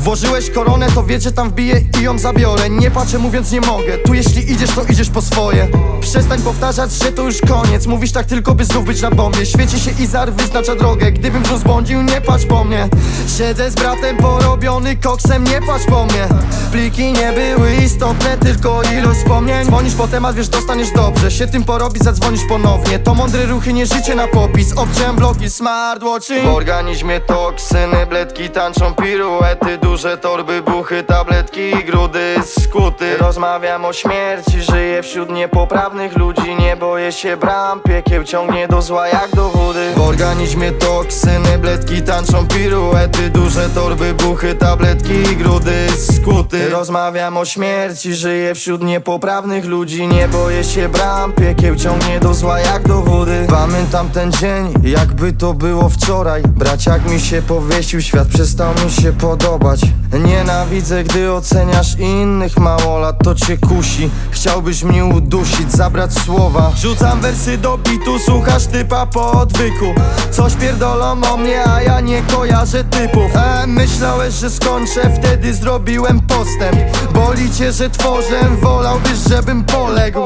Włożyłeś koronę, to wie, że tam wbiję i ją zabiorę. Nie patrzę mówiąc nie mogę, tu jeśli idziesz, to idziesz po swoje. Przestań powtarzać, że to już koniec. Mówisz tak tylko, by znów być na bombie. Świeci się Izar, wyznacza drogę. Gdybym tu zbłądził, nie patrz po mnie. Siedzę z bratem porobiony koksem, nie patrz po mnie. Pliki nie były istotne, tylko ilość wspomnień. Dzwonisz po temat, wiesz, dostaniesz dobrze. Się tym porobić, zadzwonisz ponownie. To mądre ruchy, nie życie na popis. Obciąłem bloki, smartwatchy. W organizmie toksyny, bledki tańczą piruety Duże torby, buchy, tabletki i grudy skuty. Rozmawiam o śmierci, żyję wśród niepoprawnych ludzi. Nie boję się bram, piekieł ciągnie do zła jak do wody. W organizmie toksyny, bledki tańczą piruety. Duże torby, buchy, tabletki i grudy skuty. Rozmawiam o śmierci, żyję wśród niepoprawnych ludzi. Nie boję się bram, piekieł ciągnie do zła jak do wody Pamiętam ten dzień, jakby to było wczoraj. Braciak mi się powiesił, świat przestał mi się podobać. Nienawidzę, gdy oceniasz innych mało lat, to cię kusi. Chciałbyś mnie udusić, zabrać słowa. Rzucam wersy do bitu, słuchasz typa po odwyku. Coś pierdolą o mnie, a ja nie kojarzę typów. E, Myślałeś, że skończę, wtedy zrobiłem postęp. Boli cię, że tworzę, wolałbyś, żebym poległ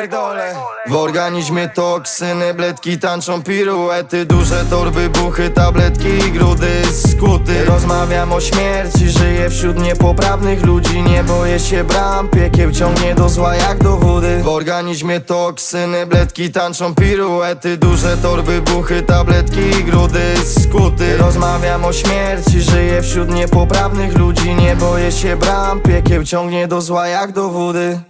pierdolę. W organizmie toksyny, bledki tańczą piruety Duże torby, buchy, tabletki i grudy skuty. Rozmawiam o śmierci, żyję wśród niepoprawnych ludzi Nie boję się bram, piekieł ciągnie do zła jak do wody. W organizmie toksyny, bledki tańczą piruety Duże torby, buchy, tabletki i grudy skuty. Rozmawiam o śmierci, żyję wśród niepoprawnych ludzi Nie boję się bram, piekieł ciągnie do zła jak do wody